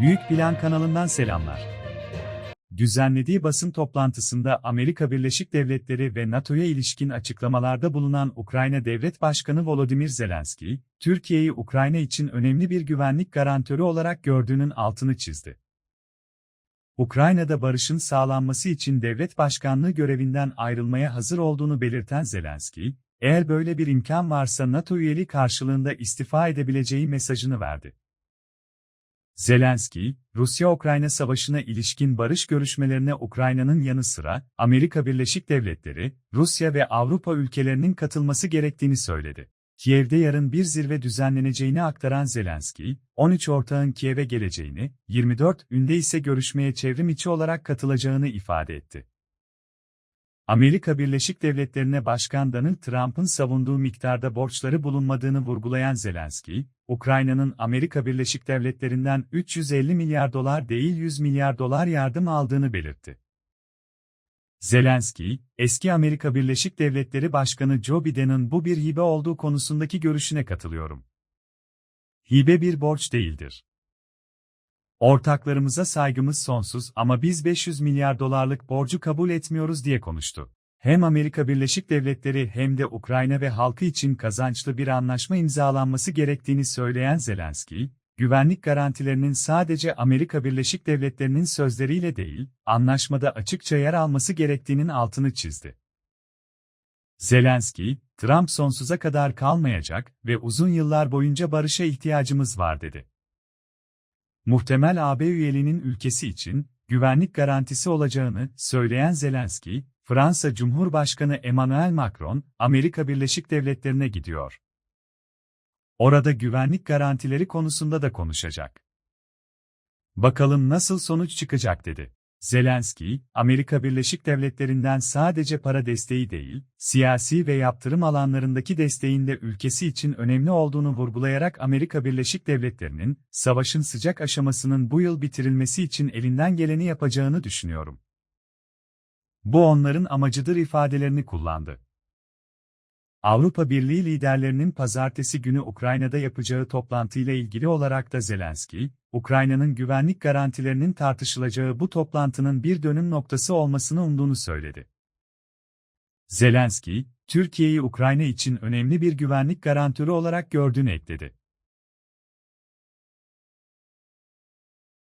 Büyük Plan kanalından selamlar. Düzenlediği basın toplantısında Amerika Birleşik Devletleri ve NATO'ya ilişkin açıklamalarda bulunan Ukrayna Devlet Başkanı Volodymyr Zelenski, Türkiye'yi Ukrayna için önemli bir güvenlik garantörü olarak gördüğünün altını çizdi. Ukrayna'da barışın sağlanması için devlet başkanlığı görevinden ayrılmaya hazır olduğunu belirten Zelenski, eğer böyle bir imkan varsa NATO üyeliği karşılığında istifa edebileceği mesajını verdi. Zelenski, Rusya-Ukrayna savaşına ilişkin barış görüşmelerine Ukrayna'nın yanı sıra Amerika Birleşik Devletleri, Rusya ve Avrupa ülkelerinin katılması gerektiğini söyledi. Kiev'de yarın bir zirve düzenleneceğini aktaran Zelenski, 13 ortağın Kiev'e geleceğini, 24 ünde ise görüşmeye çevrim içi olarak katılacağını ifade etti. Amerika Birleşik Devletleri'ne Başkan Donald Trump'ın savunduğu miktarda borçları bulunmadığını vurgulayan Zelenski, Ukrayna'nın Amerika Birleşik Devletleri'nden 350 milyar dolar değil 100 milyar dolar yardım aldığını belirtti. Zelenski, eski Amerika Birleşik Devletleri Başkanı Joe Biden'ın bu bir hibe olduğu konusundaki görüşüne katılıyorum. Hibe bir borç değildir. Ortaklarımıza saygımız sonsuz ama biz 500 milyar dolarlık borcu kabul etmiyoruz diye konuştu. Hem Amerika Birleşik Devletleri hem de Ukrayna ve halkı için kazançlı bir anlaşma imzalanması gerektiğini söyleyen Zelenski, güvenlik garantilerinin sadece Amerika Birleşik Devletleri'nin sözleriyle değil, anlaşmada açıkça yer alması gerektiğinin altını çizdi. Zelenski, Trump sonsuza kadar kalmayacak ve uzun yıllar boyunca barışa ihtiyacımız var dedi. Muhtemel AB üyeliğinin ülkesi için güvenlik garantisi olacağını söyleyen Zelenski, Fransa Cumhurbaşkanı Emmanuel Macron, Amerika Birleşik Devletleri'ne gidiyor. Orada güvenlik garantileri konusunda da konuşacak. Bakalım nasıl sonuç çıkacak dedi. Zelenski, Amerika Birleşik Devletleri'nden sadece para desteği değil, siyasi ve yaptırım alanlarındaki desteğin de ülkesi için önemli olduğunu vurgulayarak Amerika Birleşik Devletleri'nin, savaşın sıcak aşamasının bu yıl bitirilmesi için elinden geleni yapacağını düşünüyorum. Bu onların amacıdır ifadelerini kullandı. Avrupa Birliği liderlerinin pazartesi günü Ukrayna'da yapacağı toplantıyla ilgili olarak da Zelenski, Ukrayna'nın güvenlik garantilerinin tartışılacağı bu toplantının bir dönüm noktası olmasını umduğunu söyledi. Zelenski, Türkiye'yi Ukrayna için önemli bir güvenlik garantörü olarak gördüğünü ekledi.